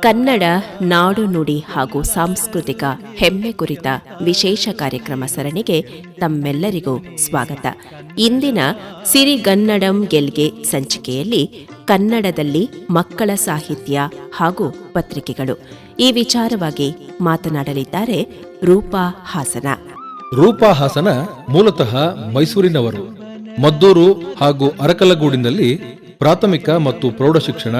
ಕನ್ನಡ, ನಾಡು ನುಡಿ ಹಾಗೂ ಸಾಂಸ್ಕೃತಿಕ ಹೆಮ್ಮೆ ಕುರಿತ ವಿಶೇಷ ಕಾರ್ಯಕ್ರಮ ಸರಣಿಗೆ ತಮ್ಮೆಲ್ಲರಿಗೂ ಸ್ವಾಗತ. ಇಂದಿನ ಸಿರಿಗನ್ನಡಂ ಗೆಲ್ಗೆ ಸಂಚಿಕೆಯಲ್ಲಿ ಕನ್ನಡದಲ್ಲಿ ಮಕ್ಕಳ ಸಾಹಿತ್ಯ ಹಾಗೂ ಪತ್ರಿಕೆಗಳು. ಈ ವಿಚಾರವಾಗಿ ಮಾತನಾಡಲಿದ್ದಾರೆ ರೂಪಾ ಹಾಸನ. ರೂಪಾ ಹಾಸನ ಮೂಲತಃ ಮೈಸೂರಿನವರು. ಮದ್ದೂರು ಹಾಗೂ ಅರಕಲಗೂಡಿನಲ್ಲಿ ಪ್ರಾಥಮಿಕ ಮತ್ತು ಪ್ರೌಢಶಿಕ್ಷಣ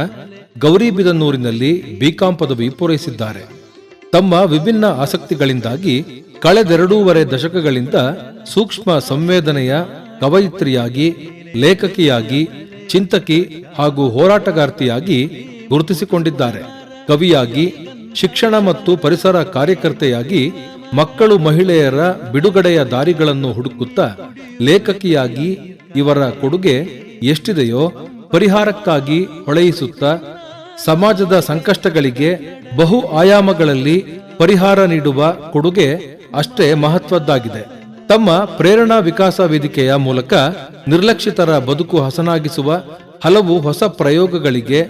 ಗೌರಿಬಿದನ್ನೂರಿನಲ್ಲಿ ಬಿಕಾಂ ಪದವಿ ಪೂರೈಸಿದ್ದಾರೆ. ತಮ್ಮ ವಿಭಿನ್ನ ಆಸಕ್ತಿಗಳಿಂದಾಗಿ ಕಳೆದೆರಡೂವರೆ ದಶಕಗಳಿಂದ ಸೂಕ್ಷ್ಮ ಸಂವೇದನೆಯ ಕವಯಿತ್ರಿಯಾಗಿ, ಲೇಖಕಿಯಾಗಿ, ಚಿಂತಕಿ ಹಾಗೂ ಹೋರಾಟಗಾರ್ತಿಯಾಗಿ ಗುರುತಿಸಿಕೊಂಡಿದ್ದಾರೆ. ಕವಿಯಾಗಿ, ಶಿಕ್ಷಣ ಮತ್ತು ಪರಿಸರ ಕಾರ್ಯಕರ್ತೆಯಾಗಿ ಮಕ್ಕಳು ಮಹಿಳೆಯರ ಬಿಡುಗಡೆಯ ದಾರಿಗಳನ್ನು ಹುಡುಕುತ್ತಾ ಲೇಖಕಿಯಾಗಿ ಇವರ ಕೊಡುಗೆ ಎಷ್ಟಿದೆಯೋ ಪರಿಹಾರಕ್ಕಾಗಿ ಹೊಳೆಯಿಸುತ್ತಾ ಸಮಾಜದ ಸಂಕಷ್ಟಗಳಿಗೆ ಬಹು ಆಯಾಮಗಳಲ್ಲಿ ಪರಿಹಾರ ನೀಡುವ ಕೊಡುಗೆ ಅಷ್ಟೇ ಮಹತ್ವದ್ದಾಗಿದೆ. ತಮ್ಮ ಪ್ರೇರಣಾ ವಿಕಾಸ ವೇದಿಕೆಯ ಮೂಲಕ ನಿರ್ಲಕ್ಷಿತರ ಬದುಕು ಹಸನಾಗಿಸುವ ಹಲವು ಹೊಸ ಪ್ರಯೋಗಗಳಿಗೆ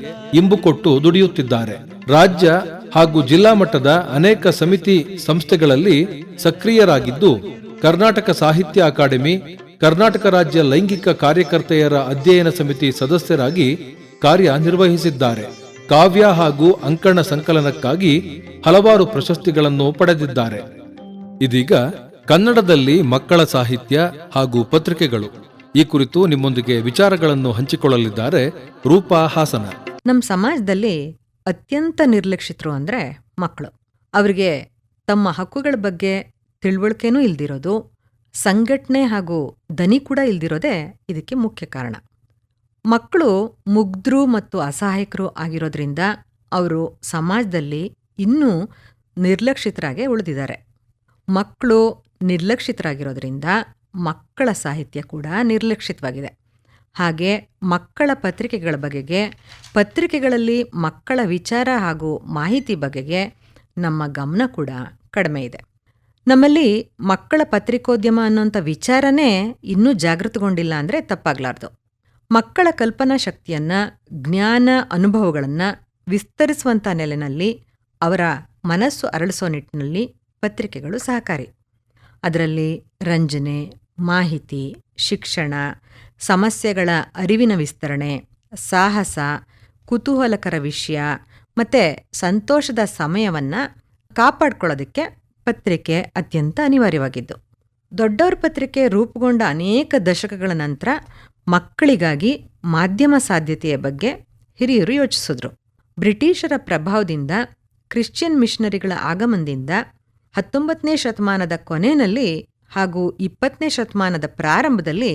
ಇಂಬು ಕೊಟ್ಟು ದುಡಿಯುತ್ತಿದ್ದಾರೆ. ರಾಜ್ಯ ಹಾಗೂ ಜಿಲ್ಲಾ ಮಟ್ಟದ ಅನೇಕ ಸಮಿತಿ ಸಂಸ್ಥೆಗಳಲ್ಲಿ ಸಕ್ರಿಯರಾಗಿದ್ದು, ಕರ್ನಾಟಕ ಸಾಹಿತ್ಯ ಅಕಾಡೆಮಿ, ಕರ್ನಾಟಕ ರಾಜ್ಯ ಲೈಂಗಿಕ ಕಾರ್ಯಕರ್ತೆಯರ ಅಧ್ಯಯನ ಸಮಿತಿ ಸದಸ್ಯರಾಗಿ ಕಾರ್ಯನಿರ್ವಹಿಸಿದ್ದಾರೆ ಕಾವ್ಯ ಹಾಗೂ ಅಂಕಣ ಸಂಕಲನಕ್ಕಾಗಿ ಹಲವಾರು ಪ್ರಶಸ್ತಿಗಳನ್ನು ಪಡೆದಿದ್ದಾರೆ. ಇದೀಗ ಕನ್ನಡದಲ್ಲಿ ಮಕ್ಕಳ ಸಾಹಿತ್ಯ ಹಾಗೂ ಪತ್ರಿಕೆಗಳು. ಈ ಕುರಿತು ನಿಮ್ಮೊಂದಿಗೆ ವಿಚಾರಗಳನ್ನು ಹಂಚಿಕೊಳ್ಳಲಿದ್ದಾರೆ ರೂಪಾ ಹಾಸನ. ನಮ್ಮ ಸಮಾಜದಲ್ಲಿ ಅತ್ಯಂತ ನಿರ್ಲಕ್ಷಿತರು ಅಂದರೆ ಮಕ್ಕಳು. ಅವರಿಗೆ ತಮ್ಮ ಹಕ್ಕುಗಳ ಬಗ್ಗೆ ತಿಳುವಳಿಕೆನೂ ಇಲ್ದಿರೋದು, ಸಂಘಟನೆ ಹಾಗೂ ದನಿ ಕೂಡ ಇಲ್ದಿರೋದೇ ಇದಕ್ಕೆ ಮುಖ್ಯ ಕಾರಣ. ಮಕ್ಕಳು ಮುಗ್ಧರು ಮತ್ತು ಅಸಹಾಯಕರು ಆಗಿರೋದ್ರಿಂದ ಅವರು ಸಮಾಜದಲ್ಲಿ ಇನ್ನೂ ನಿರ್ಲಕ್ಷಿತರಾಗೇ ಉಳಿದಿದ್ದಾರೆ. ಮಕ್ಕಳು ನಿರ್ಲಕ್ಷಿತರಾಗಿರೋದ್ರಿಂದ ಮಕ್ಕಳ ಸಾಹಿತ್ಯ ಕೂಡ ನಿರ್ಲಕ್ಷಿತವಾಗಿದೆ. ಹಾಗೆ ಮಕ್ಕಳ ಪತ್ರಿಕೆಗಳ ಬಗೆಗೆ, ಪತ್ರಿಕೆಗಳಲ್ಲಿ ಮಕ್ಕಳ ವಿಚಾರ ಹಾಗೂ ಮಾಹಿತಿ ಬಗೆಗೆ ನಮ್ಮ ಗಮನ ಕೂಡ ಕಡಿಮೆ ಇದೆ. ನಮ್ಮಲ್ಲಿ ಮಕ್ಕಳ ಪತ್ರಿಕೋದ್ಯಮ ಅನ್ನೋಂಥ ವಿಚಾರನೇ ಇನ್ನೂ ಜಾಗೃತಗೊಂಡಿಲ್ಲ ಅಂದರೆ ತಪ್ಪಾಗ್ಲಾರ್ದು. ಮಕ್ಕಳ ಕಲ್ಪನಾ ಶಕ್ತಿಯನ್ನ, ಜ್ಞಾನ ಅನುಭವಗಳನ್ನು ವಿಸ್ತರಿಸುವಂಥ ನೆಲೆಯಲ್ಲಿ ಅವರ ಮನಸ್ಸು ಅರಳಿಸೋ ನಿಟ್ಟಿನಲ್ಲಿ ಪತ್ರಿಕೆಗಳು ಸಹಕಾರಿ. ಅದರಲ್ಲಿ ರಂಜನೆ, ಮಾಹಿತಿ, ಶಿಕ್ಷಣ, ಸಮಸ್ಯೆಗಳ ಅರಿವಿನ ವಿಸ್ತರಣೆ, ಸಾಹಸ, ಕುತೂಹಲಕರ ವಿಷಯ ಮತ್ತು ಸಂತೋಷದ ಸಮಯವನ್ನು ಕಾಪಾಡ್ಕೊಳ್ಳೋದಕ್ಕೆ ಪತ್ರಿಕೆ ಅತ್ಯಂತ ಅನಿವಾರ್ಯವಾಗಿದ್ದು. ದೊಡ್ಡವ್ರ ಪತ್ರಿಕೆ ರೂಪುಗೊಂಡ ಅನೇಕ ದಶಕಗಳ ನಂತರ ಮಕ್ಕಳಿಗಾಗಿ ಮಾಧ್ಯಮ ಸಾಧ್ಯತೆಯ ಬಗ್ಗೆ ಹಿರಿಯರು ಯೋಚಿಸಿದ್ರು. ಬ್ರಿಟಿಷರ ಪ್ರಭಾವದಿಂದ, ಕ್ರಿಶ್ಚಿಯನ್ ಮಿಷನರಿಗಳ ಆಗಮನದಿಂದ ಹತ್ತೊಂಬತ್ತನೇ ಶತಮಾನದ ಕೊನೆಯಲ್ಲಿ ಹಾಗೂ ಇಪ್ಪತ್ತನೇ ಶತಮಾನದ ಪ್ರಾರಂಭದಲ್ಲಿ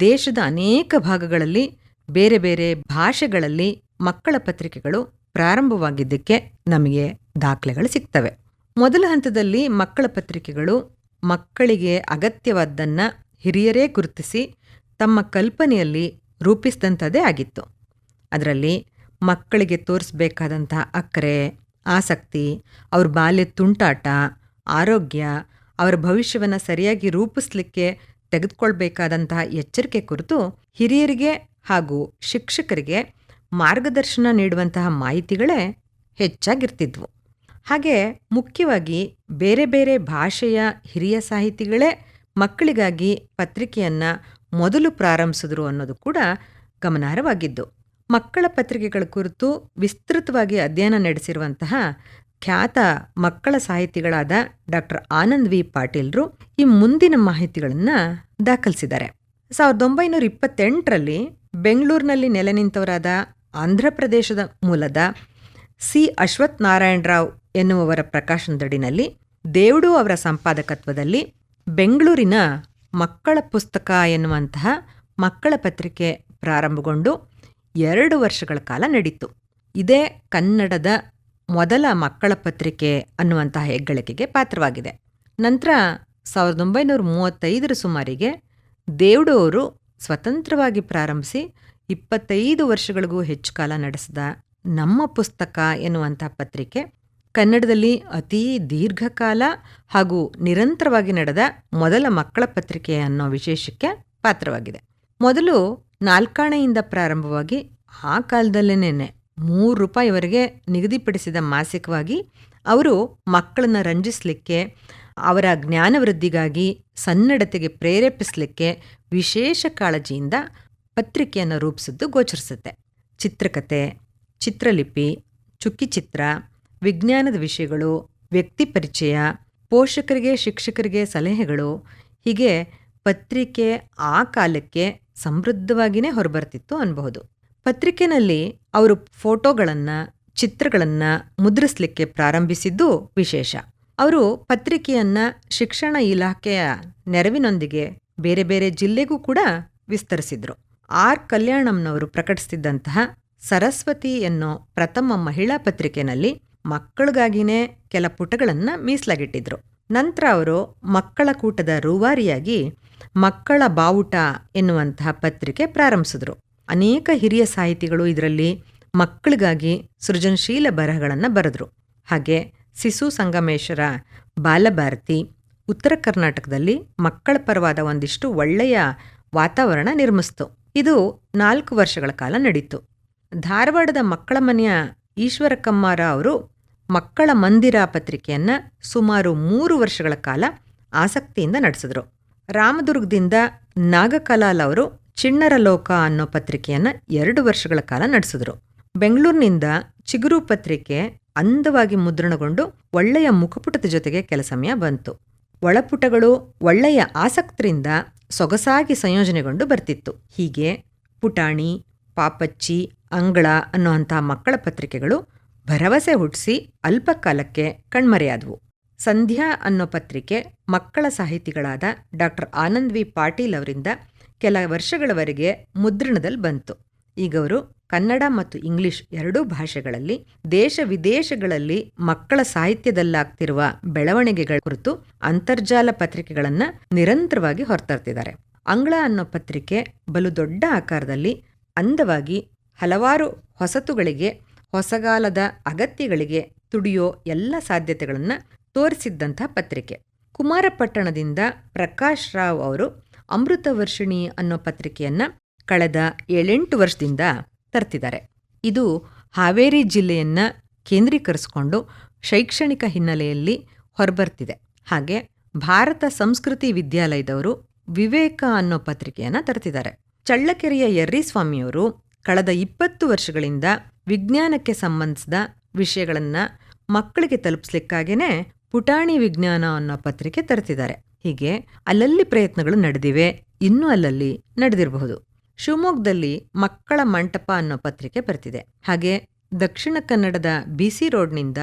ದೇಶದ ಅನೇಕ ಭಾಗಗಳಲ್ಲಿ ಬೇರೆ ಬೇರೆ ಭಾಷೆಗಳಲ್ಲಿ ಮಕ್ಕಳ ಪತ್ರಿಕೆಗಳು ಪ್ರಾರಂಭವಾಗಿದ್ದಕ್ಕೆ ನಮಗೆ ದಾಖಲೆಗಳು ಸಿಗ್ತವೆ. ಮೊದಲ ಹಂತದಲ್ಲಿ ಮಕ್ಕಳ ಪತ್ರಿಕೆಗಳು ಮಕ್ಕಳಿಗೆ ಅಗತ್ಯವಾದ್ದನ್ನು ಹಿರಿಯರೇ ಗುರುತಿಸಿ ತಮ್ಮ ಕಲ್ಪನೆಯಲ್ಲಿ ರೂಪಿಸಿದಂಥದ್ದೇ ಆಗಿತ್ತು. ಅದರಲ್ಲಿ ಮಕ್ಕಳಿಗೆ ತೋರಿಸ್ಬೇಕಾದಂತಹ ಅಕ್ಕರೆ, ಆಸಕ್ತಿ, ಅವ್ರ ಬಾಲ್ಯ ತುಂಟಾಟ, ಆರೋಗ್ಯ, ಅವರ ಭವಿಷ್ಯವನ್ನು ಸರಿಯಾಗಿ ರೂಪಿಸ್ಲಿಕ್ಕೆ ತೆಗೆದುಕೊಳ್ಬೇಕಾದಂತಹ ಎಚ್ಚರಿಕೆ ಕುರಿತು ಹಿರಿಯರಿಗೆ ಹಾಗೂ ಶಿಕ್ಷಕರಿಗೆ ಮಾರ್ಗದರ್ಶನ ನೀಡುವಂತಹ ಮಾಹಿತಿಗಳೇ ಹೆಚ್ಚಾಗಿರ್ತಿದ್ವು. ಹಾಗೆ ಮುಖ್ಯವಾಗಿ ಬೇರೆ ಬೇರೆ ಭಾಷೆಯ ಹಿರಿಯ ಸಾಹಿತಿಗಳೇ ಮಕ್ಕಳಿಗಾಗಿ ಪತ್ರಿಕೆಯನ್ನು ಮೊದಲು ಪ್ರಾರಂಭಿಸಿದ್ರು ಅನ್ನೋದು ಕೂಡ ಗಮನಾರ್ಹವಾಗಿದ್ದು. ಮಕ್ಕಳ ಪತ್ರಿಕೆಗಳ ಕುರಿತು ವಿಸ್ತೃತವಾಗಿ ಅಧ್ಯಯನ ನಡೆಸಿರುವಂತಹ ಖ್ಯಾತ ಮಕ್ಕಳ ಸಾಹಿತಿಗಳಾದ ಡಾಕ್ಟರ್ ಆನಂದ್ ವಿ. ಪಾಟೀಲ್ರು ಈ ಮುಂದಿನ ಮಾಹಿತಿಗಳನ್ನು ದಾಖಲಿಸಿದ್ದಾರೆ. ಸಾವಿರದ ಒಂಬೈನೂರ ಇಪ್ಪತ್ತೆಂಟರಲ್ಲಿ ಬೆಂಗಳೂರಿನಲ್ಲಿ ನೆಲೆ ನಿಂತವರಾದ ಆಂಧ್ರಪ್ರದೇಶದ ಮೂಲದ ಸಿ. ಅಶ್ವಥ್ ನಾರಾಯಣರಾವ್ ಎನ್ನುವವರ ಪ್ರಕಾಶನದಡಿನಲ್ಲಿ ದೇವುಡು ಅವರ ಸಂಪಾದಕತ್ವದಲ್ಲಿ ಬೆಂಗಳೂರಿನ ಮಕ್ಕಳ ಪುಸ್ತಕ ಎನ್ನುವಂತಹ ಮಕ್ಕಳ ಪತ್ರಿಕೆ ಪ್ರಾರಂಭಗೊಂಡು ಎರಡು ವರ್ಷಗಳ ಕಾಲ ನಡೀತು. ಇದೇ ಕನ್ನಡದ ಮೊದಲ ಮಕ್ಕಳ ಪತ್ರಿಕೆ ಅನ್ನುವಂತಹ ಹೆಗ್ಗಳಿಕೆಗೆ ಪಾತ್ರವಾಗಿದೆ. ನಂತರ ಸಾವಿರದ ಒಂಬೈನೂರ ಮೂವತ್ತೈದರ ಸುಮಾರಿಗೆ ದೇವಡವರು ಸ್ವತಂತ್ರವಾಗಿ ಪ್ರಾರಂಭಿಸಿ ಇಪ್ಪತ್ತೈದು ವರ್ಷಗಳಿಗೂ ಹೆಚ್ಚು ಕಾಲ ನಡೆಸಿದ ನಮ್ಮ ಪುಸ್ತಕ ಎನ್ನುವಂಥ ಪತ್ರಿಕೆ ಕನ್ನಡದಲ್ಲಿ ಅತೀ ದೀರ್ಘಕಾಲ ಹಾಗೂ ನಿರಂತರವಾಗಿ ನಡೆದ ಮೊದಲ ಮಕ್ಕಳ ಪತ್ರಿಕೆ ಅನ್ನೋ ವಿಶೇಷಕ್ಕೆ ಪಾತ್ರವಾಗಿದೆ. ಮೊದಲು ನಾಲ್ಕಾಣೆಯಿಂದ ಪ್ರಾರಂಭವಾಗಿ ಆ ಕಾಲದಲ್ಲೇನೆ ಮೂರು ರೂಪಾಯಿವರೆಗೆ ನಿಗದಿಪಡಿಸಿದ ಮಾಸಿಕವಾಗಿ ಅವರು ಮಕ್ಕಳನ್ನು ರಂಜಿಸಲಿಕ್ಕೆ, ಅವರ ಜ್ಞಾನವೃದ್ಧಿಗಾಗಿ ಸನ್ನಡತೆಗೆ ಪ್ರೇರೇಪಿಸಲಿಕ್ಕೆ ವಿಶೇಷ ಕಾಳಜಿಯಿಂದ ಪತ್ರಿಕೆಯನ್ನು ರೂಪಿಸಿದ್ದು ಗೋಚರಿಸುತ್ತೆ. ಚಿತ್ರಕತೆ, ಚಿತ್ರಲಿಪಿ, ಚುಕ್ಕಿಚಿತ್ರ ವಿಜ್ಞಾನದ ವಿಷಯಗಳು, ವ್ಯಕ್ತಿ ಪರಿಚಯ, ಪೋಷಕರಿಗೆ, ಶಿಕ್ಷಕರಿಗೆ ಸಲಹೆಗಳು, ಹೀಗೆ ಪತ್ರಿಕೆ ಆ ಕಾಲಕ್ಕೆ ಸಮೃದ್ಧವಾಗಿಯೇ ಹೊರಬರ್ತಿತ್ತು ಅನ್ಬಹುದು. ಪತ್ರಿಕೆನಲ್ಲಿ ಅವರು ಫೋಟೋಗಳನ್ನು, ಚಿತ್ರಗಳನ್ನು ಮುದ್ರಿಸಲಿಕ್ಕೆ ಪ್ರಾರಂಭಿಸಿದ್ದು ವಿಶೇಷ. ಅವರು ಪತ್ರಿಕೆಯನ್ನ ಶಿಕ್ಷಣ ಇಲಾಖೆಯ ನೆರವಿನೊಂದಿಗೆ ಬೇರೆ ಬೇರೆ ಜಿಲ್ಲೆಗೂ ಕೂಡ ವಿಸ್ತರಿಸಿದ್ರು. ಆರ್ ಕಲ್ಯಾಣಂನವರು ಪ್ರಕಟಿಸಿದ್ದಂತಹ ಸರಸ್ವತಿ ಎನ್ನೋ ಪ್ರಥಮ ಮಹಿಳಾ ಪತ್ರಿಕೆನಲ್ಲಿ ಮಕ್ಕಳಿಗಾಗಿನೇ ಕೆಲ ಪುಟಗಳನ್ನು ಮೀಸಲಾಗಿಟ್ಟಿದ್ರು. ನಂತರ ಅವರು ಮಕ್ಕಳ ಕೂಟದ ರೂವಾರಿಯಾಗಿ ಮಕ್ಕಳ ಬಾವುಟ ಎನ್ನುವಂತಹ ಪತ್ರಿಕೆ ಪ್ರಾರಂಭಿಸಿದ್ರು. ಅನೇಕ ಹಿರಿಯ ಸಾಹಿತಿಗಳು ಇದರಲ್ಲಿ ಮಕ್ಕಳಿಗಾಗಿ ಸೃಜನಶೀಲ ಬರಹಗಳನ್ನು ಬರೆದ್ರು. ಹಾಗೆ ಸಿಸು ಸಂಗಮೇಶ್ವರ ಬಾಲಭಾರತಿ ಉತ್ತರ ಕರ್ನಾಟಕದಲ್ಲಿ ಮಕ್ಕಳ ಪರವಾದ ಒಂದಿಷ್ಟು ಒಳ್ಳೆಯ ವಾತಾವರಣ ನಿರ್ಮಿಸ್ತು. ಇದು ನಾಲ್ಕು ವರ್ಷಗಳ ಕಾಲ ನಡೀತು. ಧಾರವಾಡದ ಮಕ್ಕಳ ಮನೆಯ ಈಶ್ವರ ಕಮ್ಮಾರ ಅವರು ಮಕ್ಕಳ ಮಂದಿರ ಪತ್ರಿಕೆಯನ್ನು ಸುಮಾರು ಮೂರು ವರ್ಷಗಳ ಕಾಲ ಆಸಕ್ತಿಯಿಂದ ನಡೆಸಿದ್ರು. ರಾಮದುರ್ಗದಿಂದ ನಾಗಕಲಾಲ್ ಅವರು ಚಿಣ್ಣರ ಲೋಕ ಅನ್ನೋ ಪತ್ರಿಕೆಯನ್ನು ಎರಡು ವರ್ಷಗಳ ಕಾಲ ನಡೆಸಿದ್ರು. ಬೆಂಗಳೂರಿನಿಂದ ಚಿಗುರು ಪತ್ರಿಕೆ ಅಂದವಾಗಿ ಮುದ್ರಣಗೊಂಡು ಒಳ್ಳೆಯ ಮುಖಪುಟದ ಜೊತೆಗೆ ಕೆಲ ಸಮಯ ಬಂತು. ಒಳಪುಟಗಳು ಒಳ್ಳೆಯ ಆಸಕ್ತರಿಂದ ಸೊಗಸಾಗಿ ಸಂಯೋಜನೆಗೊಂಡು ಬರ್ತಿತ್ತು. ಹೀಗೆ ಪುಟಾಣಿ, ಪಾಪಚ್ಚಿ, ಅಂಗಳ ಅನ್ನುವಂತಹ ಮಕ್ಕಳ ಪತ್ರಿಕೆಗಳು ಭರವಸೆ ಹುಟ್ಟಿಸಿ ಅಲ್ಪಕಾಲಕ್ಕೆ ಕಣ್ಮರೆಯಾದವು. ಸಂಧ್ಯಾ ಅನ್ನೋ ಪತ್ರಿಕೆ ಮಕ್ಕಳ ಸಾಹಿತಿಗಳಾದ ಡಾಕ್ಟರ್ ಆನಂದ್ ವಿ. ಪಾಟೀಲ್ ಅವರಿಂದ ಕೆಲ ವರ್ಷಗಳವರೆಗೆ ಮುದ್ರಣದಲ್ಲಿ ಬಂತು. ಈಗ ಅವರು ಕನ್ನಡ ಮತ್ತು ಇಂಗ್ಲಿಷ್ ಎರಡೂ ಭಾಷೆಗಳಲ್ಲಿ ದೇಶ ವಿದೇಶಗಳಲ್ಲಿ ಮಕ್ಕಳ ಸಾಹಿತ್ಯದಲ್ಲಾಗ್ತಿರುವ ಬೆಳವಣಿಗೆಗಳ ಕುರಿತು ಅಂತರ್ಜಾಲ ಪತ್ರಿಕೆಗಳನ್ನು ನಿರಂತರವಾಗಿ ಹೊರತರ್ತಿದ್ದಾರೆ. ಅಂಗಳ ಅನ್ನೋ ಪತ್ರಿಕೆ ಬಲು ದೊಡ್ಡ ಆಕಾರದಲ್ಲಿ ಅಂದವಾಗಿ ಹಲವಾರು ಹೊಸತುಗಳಿಗೆ ಹೊಸಗಾಲದ ಅಗತ್ಯಗಳಿಗೆ ತುಡಿಯೋ ಎಲ್ಲ ಸಾಧ್ಯತೆಗಳನ್ನು ತೋರಿಸಿದ್ದಂಥ ಪತ್ರಿಕೆ. ಕುಮಾರಪಟ್ಟಣದಿಂದ ಪ್ರಕಾಶ್ ರಾವ್ ಅವರು ಅಮೃತ ವರ್ಷಿಣಿ ಅನ್ನೋ ಪತ್ರಿಕೆಯನ್ನು ಕಳೆದ ಏಳೆಂಟು ವರ್ಷದಿಂದ ತರ್ತಿದ್ದಾರೆ. ಇದು ಹಾವೇರಿ ಜಿಲ್ಲೆಯನ್ನು ಕೇಂದ್ರೀಕರಿಸಿಕೊಂಡು ಶೈಕ್ಷಣಿಕ ಹಿನ್ನೆಲೆಯಲ್ಲಿ ಹೊರಬರ್ತಿದೆ. ಹಾಗೆ ಭಾರತ ಸಂಸ್ಕೃತಿ ವಿದ್ಯಾಲಯದವರು ವಿವೇಕ ಅನ್ನೋ ಪತ್ರಿಕೆಯನ್ನು ತರ್ತಿದ್ದಾರೆ. ಚಳ್ಳಕೆರೆಯ ಯರ್ರಿಸ್ವಾಮಿಯವರು ಕಳೆದ ಇಪ್ಪತ್ತು ವರ್ಷಗಳಿಂದ ವಿಜ್ಞಾನಕ್ಕೆ ಸಂಬಂಧಿಸಿದ ವಿಷಯಗಳನ್ನು ಮಕ್ಕಳಿಗೆ ತಲುಪಿಸ್ಲಿಕ್ಕಾಗೇನೆ ಪುಟಾಣಿ ವಿಜ್ಞಾನ ಅನ್ನೋ ಪತ್ರಿಕೆ ತರ್ತಿದ್ದಾರೆ. ಹೀಗೆ ಅಲ್ಲಲ್ಲಿ ಪ್ರಯತ್ನಗಳು ನಡೆದಿವೆ, ಇನ್ನೂ ಅಲ್ಲಲ್ಲಿ ನಡೆದಿರಬಹುದು. ಶಿವಮೊಗ್ಗದಲ್ಲಿ ಮಕ್ಕಳ ಮಂಟಪ ಅನ್ನೋ ಪತ್ರಿಕೆ ಬರ್ತಿದೆ. ಹಾಗೆ ದಕ್ಷಿಣ ಕನ್ನಡದ ಬಿಸಿ ರೋಡ್ನಿಂದ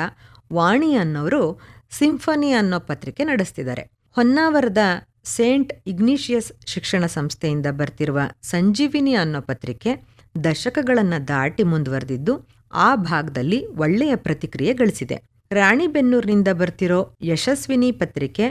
ವಾಣಿ ಅನ್ನೋರು ಸಿಂಫನಿ ಅನ್ನೋ ಪತ್ರಿಕೆ ನಡೆಸ್ತಿದ್ದಾರೆ. ಹೊನ್ನಾವರದ ಸೇಂಟ್ ಇಗ್ನಿಷಿಯಸ್ ಶಿಕ್ಷಣ ಸಂಸ್ಥೆಯಿಂದ ಬರ್ತಿರುವ ಸಂಜೀವಿನಿ ಅನ್ನೋ ಪತ್ರಿಕೆ ದಶಕಗಳನ್ನು ದಾಟಿ ಮುಂದುವರೆದಿದ್ದು ಆ ಭಾಗದಲ್ಲಿ ಒಳ್ಳೆಯ ಪ್ರತಿಕ್ರಿಯೆ ಗಳಿಸಿದೆ. ರಾಣಿಬೆನ್ನೂರಿನಿಂದ ಬರ್ತಿರೋ ಯಶಸ್ವಿನಿ ಪತ್ರಿಕೆ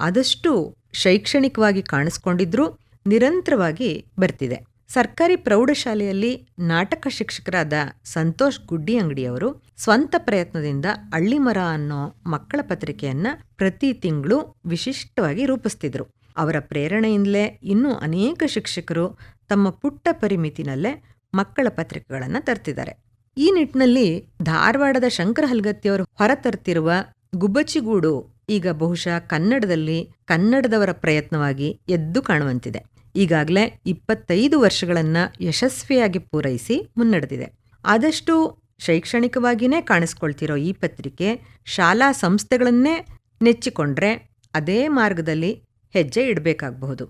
ಆದಷ್ಟು ಶೈಕ್ಷಣಿಕವಾಗಿ ಕಾಣಿಸ್ಕೊಂಡಿದ್ರೂ ನಿರಂತರವಾಗಿ ಬರ್ತಿದೆ. ಸರ್ಕಾರಿ ಪ್ರೌಢಶಾಲೆಯಲ್ಲಿ ನಾಟಕ ಶಿಕ್ಷಕರಾದ ಸಂತೋಷ್ ಗುಡ್ಡಿ ಅಂಗಡಿಯವರು ಸ್ವಂತ ಪ್ರಯತ್ನದಿಂದ ಅಳ್ಳಿಮರ ಅನ್ನೋ ಮಕ್ಕಳ ಪತ್ರಿಕೆಯನ್ನ ಪ್ರತಿ ತಿಂಗಳು ವಿಶಿಷ್ಟವಾಗಿ ರೂಪಿಸ್ತಿದ್ರು. ಅವರ ಪ್ರೇರಣೆಯಿಂದಲೇ ಇನ್ನೂ ಅನೇಕ ಶಿಕ್ಷಕರು ತಮ್ಮ ಪುಟ್ಟ ಪರಿಮಿತಿನಲ್ಲೇ ಮಕ್ಕಳ ಪತ್ರಿಕೆಗಳನ್ನು ತರ್ತಿದ್ದಾರೆ. ಈ ನಿಟ್ಟಿನಲ್ಲಿ ಧಾರವಾಡದ ಶಂಕರ ಹಲ್ಗತ್ತಿಯವರು ಹೊರತರ್ತಿರುವ ಗುಬ್ಬಚ್ಚಿಗೂಡು ಈಗ ಬಹುಶಃ ಕನ್ನಡದಲ್ಲಿ ಕನ್ನಡದವರ ಪ್ರಯತ್ನವಾಗಿ ಎದ್ದು ಕಾಣುವಂತಿದೆ. ಈಗಾಗಲೇ ಇಪ್ಪತ್ತೈದು ವರ್ಷಗಳನ್ನ ಯಶಸ್ವಿಯಾಗಿ ಪೂರೈಸಿ ಮುನ್ನಡೆದಿದೆ. ಆದಷ್ಟು ಶೈಕ್ಷಣಿಕವಾಗಿಯೇ ಕಾಣಿಸ್ಕೊಳ್ತಿರೋ ಈ ಪತ್ರಿಕೆ ಶಾಲಾ ಸಂಸ್ಥೆಗಳನ್ನೇ ನೆಚ್ಚಿಕೊಂಡ್ರೆ ಅದೇ ಮಾರ್ಗದಲ್ಲಿ ಹೆಜ್ಜೆ ಇಡಬೇಕಾಗಬಹುದು.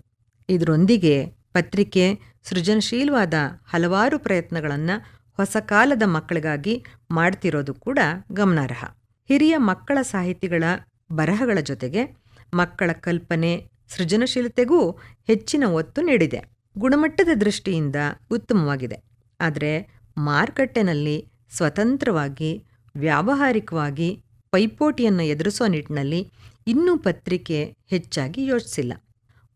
ಇದರೊಂದಿಗೆ ಪತ್ರಿಕೆ ಸೃಜನಶೀಲವಾದ ಹಲವಾರು ಪ್ರಯತ್ನಗಳನ್ನು ಹೊಸ ಕಾಲದ ಮಕ್ಕಳಿಗಾಗಿ ಮಾಡ್ತಿರೋದು ಕೂಡ ಗಮನಾರ್ಹ. ಹಿರಿಯ ಮಕ್ಕಳ ಸಾಹಿತಿಗಳ ಬರಹಗಳ ಜೊತೆಗೆ ಮಕ್ಕಳ ಕಲ್ಪನೆ, ಸೃಜನಶೀಲತೆಗೂ ಹೆಚ್ಚಿನ ಒತ್ತು ನೀಡಿದೆ. ಗುಣಮಟ್ಟದ ದೃಷ್ಟಿಯಿಂದ ಉತ್ತಮವಾಗಿದೆ. ಆದರೆ ಮಾರುಕಟ್ಟೆನಲ್ಲಿ ಸ್ವತಂತ್ರವಾಗಿ, ವ್ಯಾವಹಾರಿಕವಾಗಿ ಪೈಪೋಟಿಯನ್ನು ಎದುರಿಸೋ ನಿಟ್ಟಿನಲ್ಲಿ ಇನ್ನೂ ಪತ್ರಿಕೆ ಹೆಚ್ಚಾಗಿ ಯೋಚಿಸಿಲ್ಲ.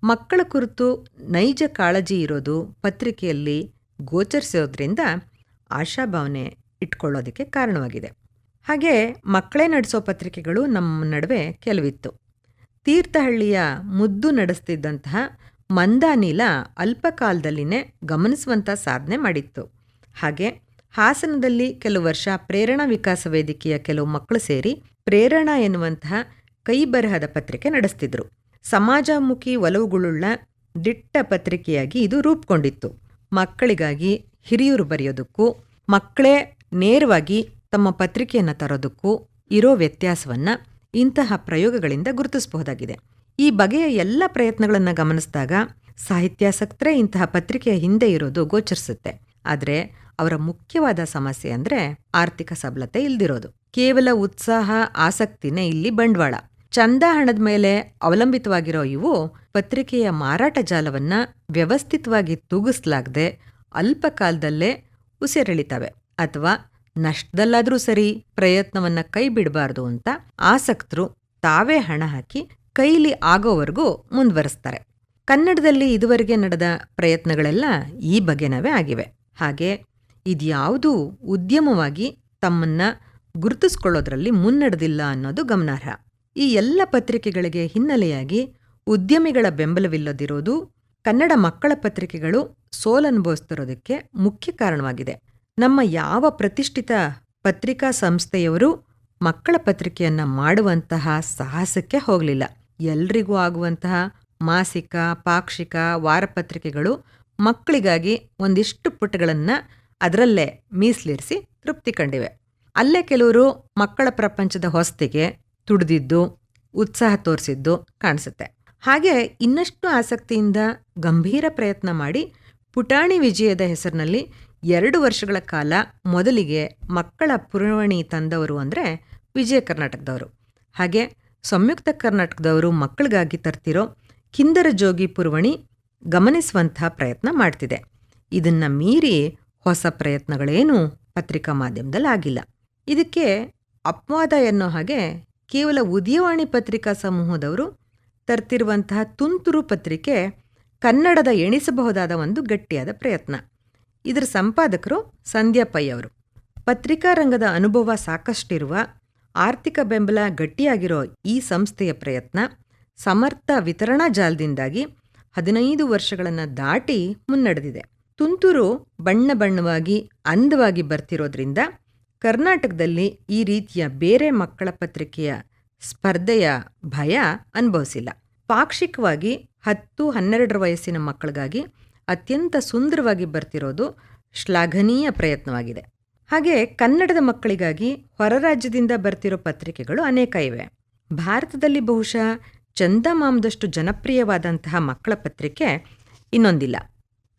ಮಕ್ಕಳ ಕುರಿತು ನೈಜ ಕಾಳಜಿ ಇರೋದು ಪತ್ರಿಕೆಯಲ್ಲಿ ಗೋಚರಿಸೋದ್ರಿಂದ ಆಶಾಭಾವನೆ ಇಟ್ಕೊಳ್ಳೋದಕ್ಕೆ ಕಾರಣವಾಗಿದೆ. ಹಾಗೆ ಮಕ್ಕಳೇ ನಡೆಸೋ ಪತ್ರಿಕೆಗಳು ನಮ್ಮ ನಡುವೆ ಕೆಲವಿತ್ತು. ತೀರ್ಥಹಳ್ಳಿಯ ಮುದ್ದು ನಡೆಸ್ತಿದ್ದಂತಹ ಮಂದಾನೀಲ ಅಲ್ಪಕಾಲದಲ್ಲಿನೇ ಗಮನಿಸುವಂಥ ಸಾಧನೆ ಮಾಡಿತ್ತು. ಹಾಗೆ ಹಾಸನದಲ್ಲಿ ಕೆಲವು ವರ್ಷ ಪ್ರೇರಣಾ ವಿಕಾಸ ವೇದಿಕೆಯ ಕೆಲವು ಮಕ್ಕಳು ಸೇರಿ ಪ್ರೇರಣಾ ಎನ್ನುವಂತಹ ಕೈ ಬರಹದ ಪತ್ರಿಕೆ ನಡೆಸ್ತಿದ್ರು. ಸಮಾಜಮುಖಿ ಒಲವುಗಳುಳ್ಳ ದಿಟ್ಟ ಪತ್ರಿಕೆಯಾಗಿ ಇದು ರೂಪುಗೊಂಡಿತ್ತು. ಮಕ್ಕಳಿಗಾಗಿ ಹಿರಿಯರು ಬರೆಯೋದಕ್ಕೂ, ಮಕ್ಕಳೇ ನೇರವಾಗಿ ತಮ್ಮ ಪತ್ರಿಕೆಯನ್ನು ತರೋದಕ್ಕೂ ಇರೋ ವ್ಯತ್ಯಾಸವನ್ನು ಇಂತಹ ಪ್ರಯೋಗಗಳಿಂದ ಗುರುತಿಸಬಹುದಾಗಿದೆ. ಈ ಬಗೆಯ ಎಲ್ಲ ಪ್ರಯತ್ನಗಳನ್ನು ಗಮನಿಸಿದಾಗ ಸಾಹಿತ್ಯಾಸಕ್ತರೇ ಇಂತಹ ಪತ್ರಿಕೆಯ ಹಿಂದೆ ಇರೋದು ಗೋಚರಿಸುತ್ತೆ. ಆದರೆ ಅವರ ಮುಖ್ಯವಾದ ಸಮಸ್ಯೆ ಅಂದರೆ ಆರ್ಥಿಕ ಸಬಲತೆ ಇಲ್ದಿರೋದು. ಕೇವಲ ಉತ್ಸಾಹ, ಆಸಕ್ತಿನೇ ಇಲ್ಲಿ ಬಂಡವಾಳ. ಚಂದ ಹಣದ ಮೇಲೆ ಅವಲಂಬಿತವಾಗಿರೋ ಇವು ಪತ್ರಿಕೆಯ ಮಾರಾಟ ಜಾಲವನ್ನ ವ್ಯವಸ್ಥಿತವಾಗಿ ತೂಗಿಸ್ಲಾಗದೆ ಅಲ್ಪ ಕಾಲದಲ್ಲೇ ಉಸಿರೆಳಿತವೆ ಅಥವಾ ನಷ್ಟದಲ್ಲಾದರೂ ಸರಿ ಪ್ರಯತ್ನವನ್ನ ಕೈ ಬಿಡಬಾರ್ದು ಅಂತ ಆಸಕ್ತರು ತಾವೇ ಹಣ ಹಾಕಿ ಕೈಲಿ ಆಗೋವರೆಗೂ ಮುಂದುವರಿಸ್ತಾರೆ. ಕನ್ನಡದಲ್ಲಿ ಇದುವರೆಗೆ ನಡೆದ ಪ್ರಯತ್ನಗಳೆಲ್ಲ ಈ ಬಗೆನವೇ ಆಗಿವೆ. ಹಾಗೆ ಇದ್ಯಾವುದೂ ಉದ್ಯಮವಾಗಿ ತಮ್ಮನ್ನ ಗುರುತಿಸ್ಕೊಳ್ಳೋದ್ರಲ್ಲಿ ಮುನ್ನಡೆದಿಲ್ಲ ಅನ್ನೋದು ಗಮನಾರ್ಹ. ಈ ಎಲ್ಲ ಪತ್ರಿಕೆಗಳಿಗೆ ಹಿನ್ನೆಲೆಯಾಗಿ ಉದ್ಯಮಿಗಳ ಬೆಂಬಲವಿಲ್ಲದಿರೋದು ಕನ್ನಡ ಮಕ್ಕಳ ಪತ್ರಿಕೆಗಳು ಸೋಲನುಭವಿಸ್ತಿರೋದಕ್ಕೆ ಮುಖ್ಯ ಕಾರಣವಾಗಿದೆ. ನಮ್ಮ ಯಾವ ಪ್ರತಿಷ್ಠಿತ ಪತ್ರಿಕಾ ಸಂಸ್ಥೆಯವರು ಮಕ್ಕಳ ಪತ್ರಿಕೆಯನ್ನ ಮಾಡುವಂತಹ ಸಾಹಸಕ್ಕೆ ಹೋಗಲಿಲ್ಲ. ಎಲ್ರಿಗೂ ಆಗುವಂತಹ ಮಾಸಿಕ, ಪಾಕ್ಷಿಕ, ವಾರಪತ್ರಿಕೆಗಳು ಮಕ್ಕಳಿಗಾಗಿ ಒಂದಿಷ್ಟು ಪುಟಗಳನ್ನು ಅದರಲ್ಲೇ ಮೀಸಲಿರಿಸಿ ತೃಪ್ತಿ ಕಂಡಿವೆ. ಅಲ್ಲೇ ಕೆಲವರು ಮಕ್ಕಳ ಪ್ರಪಂಚದ ಹೊಸ್ತಿಗೆ ತುಡಿದಿದ್ದು, ಉತ್ಸಾಹ ತೋರಿಸಿದ್ದು ಕಾಣಿಸುತ್ತೆ. ಹಾಗೆ ಇನ್ನಷ್ಟು ಆಸಕ್ತಿಯಿಂದ ಗಂಭೀರ ಪ್ರಯತ್ನ ಮಾಡಿ ಪುಟಾಣಿ ವಿಜಯದ ಹೆಸರಿನಲ್ಲಿ ಎರಡು ವರ್ಷಗಳ ಕಾಲ ಮೊದಲಿಗೆ ಮಕ್ಕಳ ಪುರವಣಿ ತಂದವರು ಅಂದರೆ ವಿಜಯ ಕರ್ನಾಟಕದವರು. ಹಾಗೆ ಸಂಯುಕ್ತ ಕರ್ನಾಟಕದವರು ಮಕ್ಕಳಿಗಾಗಿ ತರ್ತಿರೋ ಕಿಂದರ ಜೋಗಿ ಪುರವಣಿ ಗಮನಿಸುವಂಥ ಪ್ರಯತ್ನ ಮಾಡ್ತಿದೆ. ಇದನ್ನು ಮೀರಿ ಹೊಸ ಪ್ರಯತ್ನಗಳೇನೂ ಪತ್ರಿಕಾ ಮಾಧ್ಯಮದಲ್ಲಿ ಆಗಿಲ್ಲ ಇದಕ್ಕೆ ಅಪವಾದ ಎನ್ನೋ ಹಾಗೆ ಕೇವಲ ಉದಯವಾಣಿ ಪತ್ರಿಕಾ ಸಮೂಹದವರು ತರ್ತಿರುವಂತಹ ತುಂತುರು ಪತ್ರಿಕೆ ಕನ್ನಡದ ಎಣಿಸಬಹುದಾದ ಒಂದು ಗಟ್ಟಿಯಾದ ಪ್ರಯತ್ನ. ಇದರ ಸಂಪಾದಕರು ಸಂಧ್ಯಾ ಪೈ ಅವರು. ಪತ್ರಿಕಾ ರಂಗದ ಅನುಭವ ಸಾಕಷ್ಟಿರುವ ಆರ್ಥಿಕ ಬೆಂಬಲ ಗಟ್ಟಿಯಾಗಿರೋ ಈ ಸಂಸ್ಥೆಯ ಪ್ರಯತ್ನ ಸಮರ್ಥ ವಿತರಣಾ ಜಾಲದಿಂದಾಗಿ ಹದಿನೈದು ವರ್ಷಗಳನ್ನು ದಾಟಿ ಮುನ್ನಡೆದಿದೆ. ತುಂತುರು ಬಣ್ಣ ಬಣ್ಣವಾಗಿ ಅಂದವಾಗಿ ಬರ್ತಿರೋದ್ರಿಂದ ಕರ್ನಾಟಕದಲ್ಲಿ ಈ ರೀತಿಯ ಬೇರೆ ಮಕ್ಕಳ ಪತ್ರಿಕೆಯ ಸ್ಪರ್ಧೆಯ ಭಯ ಅನುಭವಿಸಿಲ್ಲ. ಪಾಕ್ಷಿಕವಾಗಿ ಹತ್ತು ಹನ್ನೆರಡರ ವಯಸ್ಸಿನ ಮಕ್ಕಳಿಗಾಗಿ ಅತ್ಯಂತ ಸುಂದರವಾಗಿ ಬರ್ತಿರೋದು ಶ್ಲಾಘನೀಯ ಪ್ರಯತ್ನವಾಗಿದೆ. ಹಾಗೆ ಕನ್ನಡದ ಮಕ್ಕಳಿಗಾಗಿ ಹೊರ ರಾಜ್ಯದಿಂದ ಬರ್ತಿರೋ ಪತ್ರಿಕೆಗಳು ಅನೇಕ ಇವೆ. ಭಾರತದಲ್ಲಿ ಬಹುಶಃ ಚಂದಮಾಮದಷ್ಟು ಜನಪ್ರಿಯವಾದಂತಹ ಮಕ್ಕಳ ಪತ್ರಿಕೆ ಇನ್ನೊಂದಿಲ್ಲ.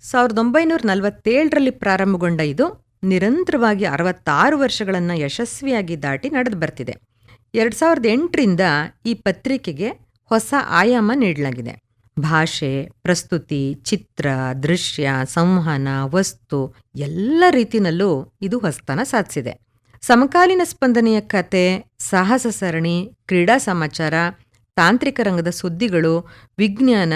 ಸಾವಿರದ ಒಂಬೈನೂರ ನಲವತ್ತೇಳರಲ್ಲಿ ಪ್ರಾರಂಭಗೊಂಡ ಇದು ನಿರಂತರವಾಗಿ ಅರವತ್ತಾರು ವರ್ಷಗಳನ್ನು ಯಶಸ್ವಿಯಾಗಿ ದಾಟಿ ನಡೆದು ಬರ್ತಿದೆ. ಎರಡು ಸಾವಿರದ ಎಂಟರಿಂದ ಈ ಪತ್ರಿಕೆಗೆ ಹೊಸ ಆಯಾಮ ನೀಡಲಾಗಿದೆ. ಭಾಷೆ, ಪ್ರಸ್ತುತಿ, ಚಿತ್ರ, ದೃಶ್ಯ, ಸಂವಹನ, ವಸ್ತು ಎಲ್ಲ ರೀತಿನಲ್ಲೂ ಇದು ಹೊಸತನ ಸಾಧಿಸಿದೆ. ಸಮಕಾಲೀನ ಸ್ಪಂದನೆಯ ಕತೆ, ಸಾಹಸ ಸರಣಿ, ಕ್ರೀಡಾ ಸಮಾಚಾರ, ತಾಂತ್ರಿಕ ರಂಗದ ಸುದ್ದಿಗಳು, ವಿಜ್ಞಾನ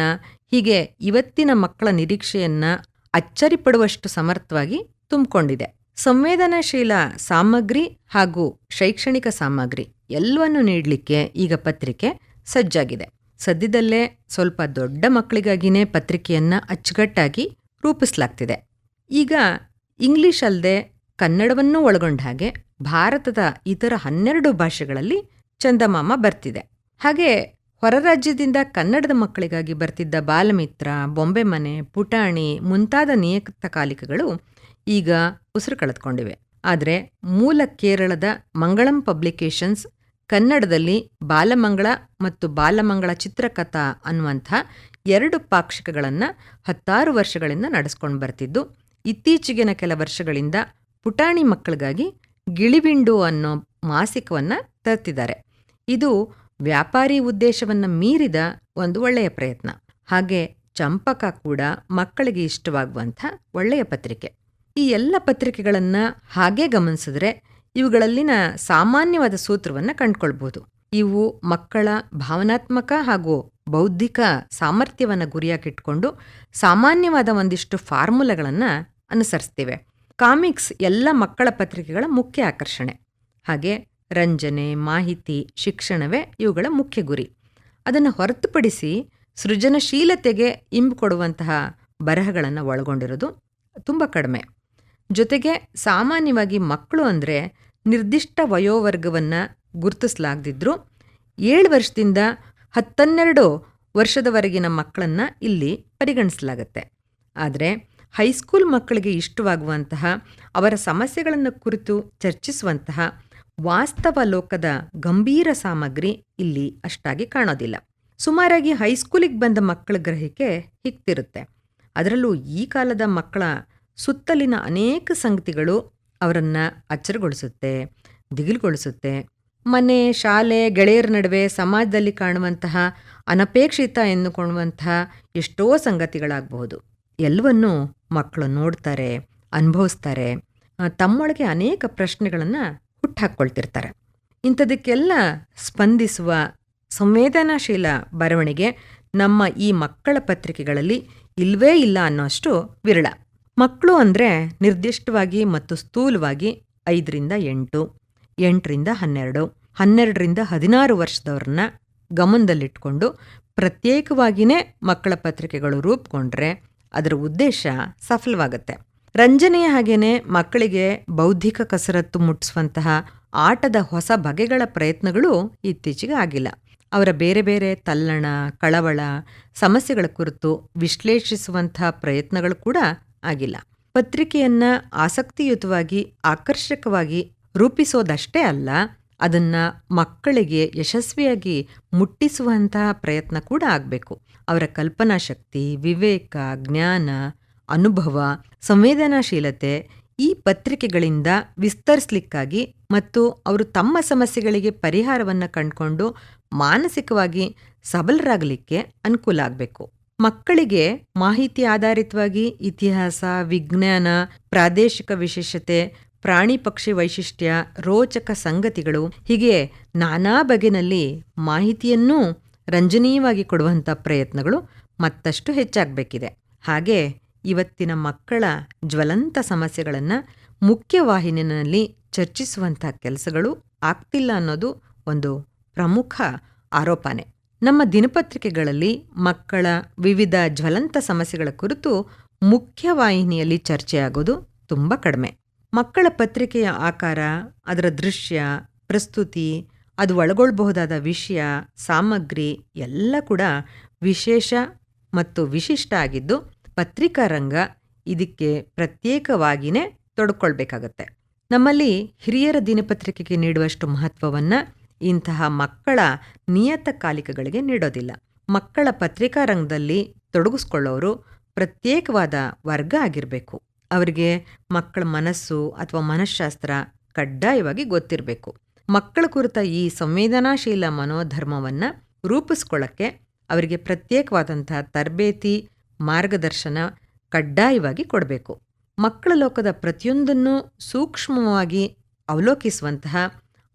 ಹೀಗೆ ಇವತ್ತಿನ ಮಕ್ಕಳ ನಿರೀಕ್ಷೆಯನ್ನು ಅಚ್ಚರಿಪಡುವಷ್ಟು ಸಮರ್ಥವಾಗಿ ತುಂಬಿಕೊಂಡಿದೆ. ಸಂವೇದನಾಶೀಲ ಸಾಮಗ್ರಿ ಹಾಗೂ ಶೈಕ್ಷಣಿಕ ಸಾಮಗ್ರಿ ಎಲ್ಲವನ್ನು ನೀಡಲಿಕ್ಕೆ ಈಗ ಪತ್ರಿಕೆ ಸಜ್ಜಾಗಿದೆ. ಸದ್ಯದಲ್ಲೇ ಸ್ವಲ್ಪ ದೊಡ್ಡ ಮಕ್ಕಳಿಗಾಗಿನೇ ಪತ್ರಿಕೆಯನ್ನು ಅಚ್ಚುಕಟ್ಟಾಗಿ ರೂಪಿಸಲಾಗ್ತಿದೆ. ಈಗ ಇಂಗ್ಲಿಷ್ ಅಲ್ಲದೆ ಕನ್ನಡವನ್ನೂ ಒಳಗೊಂಡ ಹಾಗೆ ಭಾರತದ ಇತರ ಹನ್ನೆರಡು ಭಾಷೆಗಳಲ್ಲಿ ಚಂದಮಾಮ ಬರ್ತಿದೆ. ಹಾಗೆ ಹೊರರಾಜ್ಯದಿಂದ ಕನ್ನಡದ ಮಕ್ಕಳಿಗಾಗಿ ಬರ್ತಿದ್ದ ಬಾಲಮಿತ್ರ ಬೊಂಬೆ ಮನೆ ಪುಟಾಣಿ ಮುಂತಾದ ನಿಯತಕಾಲಿಕಗಳು ಈಗ ಉಸಿರು ಕಳೆದುಕೊಂಡಿವೆ. ಆದರೆ ಮೂಲ ಕೇರಳದ ಮಂಗಳಂ ಪಬ್ಲಿಕೇಶನ್ಸ್ ಕನ್ನಡದಲ್ಲಿ ಬಾಲಮಂಗಳ ಮತ್ತು ಬಾಲಮಂಗಳ ಚಿತ್ರಕಥಾ ಅನ್ನುವಂಥ ಎರಡು ಪಾಕ್ಷಿಕಗಳನ್ನು ಹತ್ತಾರು ವರ್ಷಗಳಿಂದ ನಡೆಸ್ಕೊಂಡು ಬರ್ತಿದ್ದು. ಇತ್ತೀಚೆಗಿನ ಕೆಲ ವರ್ಷಗಳಿಂದ ಪುಟಾಣಿ ಮಕ್ಕಳಿಗಾಗಿ ಗಿಳಿಬಿಂಡು ಅನ್ನೋ ಮಾಸಿಕವನ್ನು ತರ್ತಿದ್ದಾರೆ. ಇದು ವ್ಯಾಪಾರಿ ಉದ್ದೇಶವನ್ನು ಮೀರಿದ ಒಂದು ಒಳ್ಳೆಯ ಪ್ರಯತ್ನ. ಹಾಗೆ ಚಂಪಕ ಕೂಡ ಮಕ್ಕಳಿಗೆ ಇಷ್ಟವಾಗುವಂಥ ಒಳ್ಳೆಯ ಪತ್ರಿಕೆ. ಈ ಎಲ್ಲ ಪತ್ರಿಕೆಗಳನ್ನು ಹಾಗೆ ಗಮನಿಸಿದ್ರೆ ಇವುಗಳಲ್ಲಿನ ಸಾಮಾನ್ಯವಾದ ಸೂತ್ರವನ್ನು ಕಂಡುಕೊಳ್ಬೋದು. ಇವು ಮಕ್ಕಳ ಭಾವನಾತ್ಮಕ ಹಾಗೂ ಬೌದ್ಧಿಕ ಸಾಮರ್ಥ್ಯವನ್ನು ಗುರಿಯಾಗಿಟ್ಕೊಂಡು ಸಾಮಾನ್ಯವಾದ ಒಂದಿಷ್ಟು ಫಾರ್ಮುಲಾಗಳನ್ನು ಅನುಸರಿಸ್ತಿವೆ. ಕಾಮಿಕ್ಸ್ ಎಲ್ಲ ಮಕ್ಕಳ ಪತ್ರಿಕೆಗಳ ಮುಖ್ಯ ಆಕರ್ಷಣೆ. ಹಾಗೆ ರಂಜನೆ, ಮಾಹಿತಿ, ಶಿಕ್ಷಣವೇ ಇವುಗಳ ಮುಖ್ಯ ಗುರಿ. ಅದನ್ನು ಹೊರತುಪಡಿಸಿ ಸೃಜನಶೀಲತೆಗೆ ಇಂಬು ಕೊಡುವಂತಹ ಬರಹಗಳನ್ನು ಒಳಗೊಂಡಿರೋದು ತುಂಬ ಕಡಿಮೆ. ಜೊತೆಗೆ ಸಾಮಾನ್ಯವಾಗಿ ಮಕ್ಕಳು ಅಂದರೆ ನಿರ್ದಿಷ್ಟ ವಯೋವರ್ಗವನ್ನು ಗುರುತಿಸಲಾಗದಿದ್ದರೂ ಏಳು ವರ್ಷದಿಂದ ಹತ್ತನ್ನೆರಡು ವರ್ಷದವರೆಗಿನ ಮಕ್ಕಳನ್ನು ಇಲ್ಲಿ ಪರಿಗಣಿಸಲಾಗತ್ತೆ. ಆದರೆ ಹೈಸ್ಕೂಲ್ ಮಕ್ಕಳಿಗೆ ಇಷ್ಟವಾಗುವಂತಹ ಅವರ ಸಮಸ್ಯೆಗಳನ್ನು ಕುರಿತು ಚರ್ಚಿಸುವಂತಹ ವಾಸ್ತವ ಲೋಕದ ಗಂಭೀರ ಸಾಮಗ್ರಿ ಇಲ್ಲಿ ಅಷ್ಟಾಗಿ ಕಾಣೋದಿಲ್ಲ. ಸುಮಾರಾಗಿ ಹೈಸ್ಕೂಲಿಗೆ ಬಂದ ಮಕ್ಕಳ ಗ್ರಹಿಕೆ ಹಿಕ್ತಿರುತ್ತೆ ಅದರಲ್ಲೂ ಈ ಕಾಲದ ಮಕ್ಕಳ ಸುತ್ತಲಿನ ಅನೇಕ ಸಂಗತಿಗಳು ಅವರನ್ನು ಅಚ್ಚರಿಗೊಳಿಸುತ್ತೆ, ದಿಗಿಲುಗೊಳಿಸುತ್ತೆ. ಮನೆ, ಶಾಲೆ, ಗೆಳೆಯರ ನಡುವೆ ಸಮಾಜದಲ್ಲಿ ಕಾಣುವಂತಹ ಅನಪೇಕ್ಷಿತ ಎನ್ನುಕೊಳ್ಳುವಂತಹ ಎಷ್ಟೋ ಸಂಗತಿಗಳಾಗಬಹುದು. ಎಲ್ಲವನ್ನೂ ಮಕ್ಕಳು ನೋಡ್ತಾರೆ, ಅನುಭವಿಸ್ತಾರೆ ತಮ್ಮೊಳಗೆ ಅನೇಕ ಪ್ರಶ್ನೆಗಳನ್ನು ಹುಟ್ಟಾಕ್ಕೊಳ್ತಿರ್ತಾರೆ ಇಂಥದಕ್ಕೆಲ್ಲ ಸ್ಪಂದಿಸುವ ಸಂವೇದನಾಶೀಲ ಬರವಣಿಗೆ ನಮ್ಮ ಈ ಮಕ್ಕಳ ಪತ್ರಿಕೆಗಳಲ್ಲಿ ಇಲ್ವೇ ಇಲ್ಲ ಅನ್ನೋಷ್ಟು ವಿರಳ. ಮಕ್ಕಳು ಅಂದರೆ ನಿರ್ದಿಷ್ಟವಾಗಿ ಮತ್ತು ಸ್ಥೂಲವಾಗಿ ಐದರಿಂದ ಎಂಟು, ಎಂಟರಿಂದ ಹನ್ನೆರಡು, ಹನ್ನೆರಡರಿಂದ ಹದಿನಾರು ವರ್ಷದವ್ರನ್ನ ಗಮನದಲ್ಲಿಟ್ಕೊಂಡು ಪ್ರತ್ಯೇಕವಾಗಿಯೇ ಮಕ್ಕಳ ಪತ್ರಿಕೆಗಳು ರೂಪುಗೊಂಡ್ರೆ ಅದರ ಉದ್ದೇಶ ಸಫಲವಾಗುತ್ತೆ. ರಂಜನೆಯ ಹಾಗೇನೆ ಮಕ್ಕಳಿಗೆ ಬೌದ್ಧಿಕ ಕಸರತ್ತು ಮುಟ್ಟಿಸುವಂತಹ ಆಟದ ಹೊಸ ಬಗೆಗಳ ಪ್ರಯತ್ನಗಳು ಇತ್ತೀಚೆಗೆ ಆಗಿಲ್ಲ. ಅವರ ಬೇರೆ ಬೇರೆ ತಲ್ಲಣ, ಕಳವಳ, ಸಮಸ್ಯೆಗಳ ಕುರಿತು ವಿಶ್ಲೇಷಿಸುವಂತಹ ಪ್ರಯತ್ನಗಳು ಕೂಡ ಆಗಿಲ್ಲ. ಪತ್ರಿಕೆಯನ್ನ ಆಸಕ್ತಿಯುತವಾಗಿ, ಆಕರ್ಷಕವಾಗಿ ರೂಪಿಸೋದಷ್ಟೇ ಅಲ್ಲ, ಅದನ್ನ ಮಕ್ಕಳಿಗೆ ಯಶಸ್ವಿಯಾಗಿ ಮುಟ್ಟಿಸುವಂತಹ ಪ್ರಯತ್ನ ಕೂಡ ಆಗಬೇಕು. ಅವರ ಕಲ್ಪನಾ ಶಕ್ತಿ, ವಿವೇಕ, ಜ್ಞಾನ, ಅನುಭವ, ಸಂವೇದನಾಶೀಲತೆ ಈ ಪತ್ರಿಕೆಗಳಿಂದ ವಿಸ್ತರಿಸ್ಲಿಕ್ಕಾಗಿ ಮತ್ತು ಅವರು ತಮ್ಮ ಸಮಸ್ಯೆಗಳಿಗೆ ಪರಿಹಾರವನ್ನು ಕಂಡುಕೊಂಡು ಮಾನಸಿಕವಾಗಿ ಸಬಲರಾಗಲಿಕ್ಕೆ ಅನುಕೂಲ ಆಗಬೇಕು. ಮಕ್ಕಳಿಗೆ ಮಾಹಿತಿ ಆಧಾರಿತವಾಗಿ ಇತಿಹಾಸ, ವಿಜ್ಞಾನ, ಪ್ರಾದೇಶಿಕ ವಿಶೇಷತೆ, ಪ್ರಾಣಿ ಪಕ್ಷಿ ವೈಶಿಷ್ಟ್ಯ, ರೋಚಕ ಸಂಗತಿಗಳು, ಹೀಗೆ ನಾನಾ ಬಗೆನಲ್ಲಿ ಮಾಹಿತಿಯನ್ನೂ ರಂಜನೀಯವಾಗಿ ಕೊಡುವಂಥ ಪ್ರಯತ್ನಗಳು ಮತ್ತಷ್ಟು ಹೆಚ್ಚಾಗಬೇಕಿದೆ. ಹಾಗೆ ಇವತ್ತಿನ ಮಕ್ಕಳ ಜ್ವಲಂತ ಸಮಸ್ಯೆಗಳನ್ನು ಮುಖ್ಯವಾಹಿನಿಯಲ್ಲಿ ಚರ್ಚಿಸುವಂಥ ಕೆಲಸಗಳು ಆಗ್ತಿಲ್ಲ ಅನ್ನೋದು ಒಂದು ಪ್ರಮುಖ ಆರೋಪನೆ. ನಮ್ಮ ದಿನಪತ್ರಿಕೆಗಳಲ್ಲಿ ಮಕ್ಕಳ ವಿವಿಧ ಜ್ವಲಂತ ಸಮಸ್ಯೆಗಳ ಕುರಿತು ಮುಖ್ಯವಾಹಿನಿಯಲ್ಲಿ ಚರ್ಚೆಯಾಗೋದು ತುಂಬ ಕಡಿಮೆ. ಮಕ್ಕಳ ಪತ್ರಿಕೆಯ ಆಕಾರ, ಅದರ ದೃಶ್ಯ, ಪ್ರಸ್ತುತಿ, ಅದು ಒಳಗೊಳ್ಳಬಹುದಾದ ವಿಷಯ, ಸಾಮಗ್ರಿ ಎಲ್ಲ ಕೂಡ ವಿಶೇಷ ಮತ್ತು ವಿಶಿಷ್ಟ ಆಗಿದ್ದು ಪತ್ರಿಕಾ ರಂಗ ಇದಕ್ಕೆ ಪ್ರತ್ಯೇಕವಾಗಿಯೇ ತೊಡ್ಕೊಳ್ಬೇಕಾಗತ್ತೆ. ನಮ್ಮಲ್ಲಿ ಹಿರಿಯರ ದಿನಪತ್ರಿಕೆಗೆ ನೀಡುವಷ್ಟು ಮಹತ್ವವನ್ನು ಇಂತಹ ಮಕ್ಕಳ ನಿಯತಕಾಲಿಕಗಳಿಗೆ ನೀಡೋದಿಲ್ಲ. ಮಕ್ಕಳ ಪತ್ರಿಕಾ ರಂಗದಲ್ಲಿ ತೊಡಗಿಸ್ಕೊಳ್ಳೋರು ಪ್ರತ್ಯೇಕವಾದ ವರ್ಗ ಆಗಿರಬೇಕು. ಅವರಿಗೆ ಮಕ್ಕಳ ಮನಸ್ಸು ಅಥವಾ ಮನಃಶಾಸ್ತ್ರ ಕಡ್ಡಾಯವಾಗಿ ಗೊತ್ತಿರಬೇಕು. ಮಕ್ಕಳ ಕುರಿತ ಈ ಸಂವೇದನಾಶೀಲ ಮನೋಧರ್ಮವನ್ನು ರೂಪಿಸ್ಕೊಳ್ಳೋಕ್ಕೆ ಅವರಿಗೆ ಪ್ರತ್ಯೇಕವಾದಂತಹ ತರಬೇತಿ, ಮಾರ್ಗದರ್ಶನ ಕಡ್ಡಾಯವಾಗಿ ಕೊಡಬೇಕು. ಮಕ್ಕಳ ಲೋಕದ ಪ್ರತಿಯೊಂದನ್ನು ಸೂಕ್ಷ್ಮವಾಗಿ ಅವಲೋಕಿಸುವಂತಹ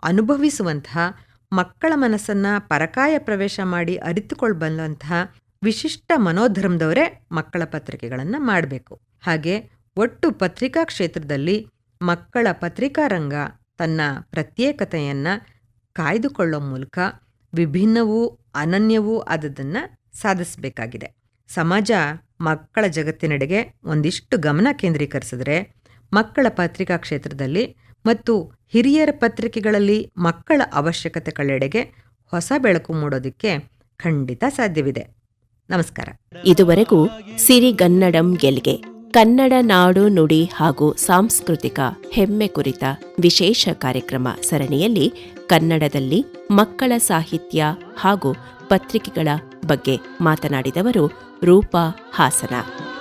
ಅನುಭವಿಸುವಂತಹ, ಮಕ್ಕಳ ಮನಸ್ಸನ್ನು ಪರಕಾಯ ಪ್ರವೇಶ ಮಾಡಿ ಅರಿತುಕೊಳ್ಬಲ್ಲಂತಹ ವಿಶಿಷ್ಟ ಮನೋಧರ್ಮದವರೇ ಮಕ್ಕಳ ಪತ್ರಿಕೆಗಳನ್ನು ಮಾಡಬೇಕು. ಹಾಗೆ ಒಟ್ಟು ಪತ್ರಿಕಾ ಕ್ಷೇತ್ರದಲ್ಲಿ ಮಕ್ಕಳ ಪತ್ರಿಕಾ ರಂಗ ತನ್ನ ಪ್ರತ್ಯೇಕತೆಯನ್ನು ಕಾಯ್ದುಕೊಳ್ಳೋ ಮೂಲಕ ವಿಭಿನ್ನವೂ ಅನನ್ಯವೂ ಆದದನ್ನು ಸಾಧಿಸಬೇಕಾಗಿದೆ. ಸಮಾಜ ಮಕ್ಕಳ ಜಗತ್ತಿನೆಡೆಗೆ ಒಂದಿಷ್ಟು ಗಮನ ಕೇಂದ್ರೀಕರಿಸಿದ್ರೆ ಮಕ್ಕಳ ಪತ್ರಿಕಾ ಕ್ಷೇತ್ರದಲ್ಲಿ ಮತ್ತು ಹಿರಿಯರ ಪತ್ರಿಕೆಗಳಲ್ಲಿ ಮಕ್ಕಳ ಅವಶ್ಯಕತೆಗಳೆಡೆಗೆ ಹೊಸ ಬೆಳಕು ಮೂಡೋದಕ್ಕೆ ಖಂಡಿತ ಸಾಧ್ಯವಿದೆ. ನಮಸ್ಕಾರ. ಇದುವರೆಗೂ ಸಿರಿಗನ್ನಡಂ ಗೆಲ್ಗೆ, ಕನ್ನಡ ನಾಡು ನುಡಿ ಹಾಗೂ ಸಾಂಸ್ಕೃತಿಕ ಹೆಮ್ಮೆ ಕುರಿತ ವಿಶೇಷ ಕಾರ್ಯಕ್ರಮ ಸರಣಿಯಲ್ಲಿ ಕನ್ನಡದಲ್ಲಿ ಮಕ್ಕಳ ಸಾಹಿತ್ಯ ಹಾಗೂ ಪತ್ರಿಕೆಗಳ ಬಗ್ಗೆ ಮಾತನಾಡಿದವರು ರೂಪಾ ಹಾಸನ.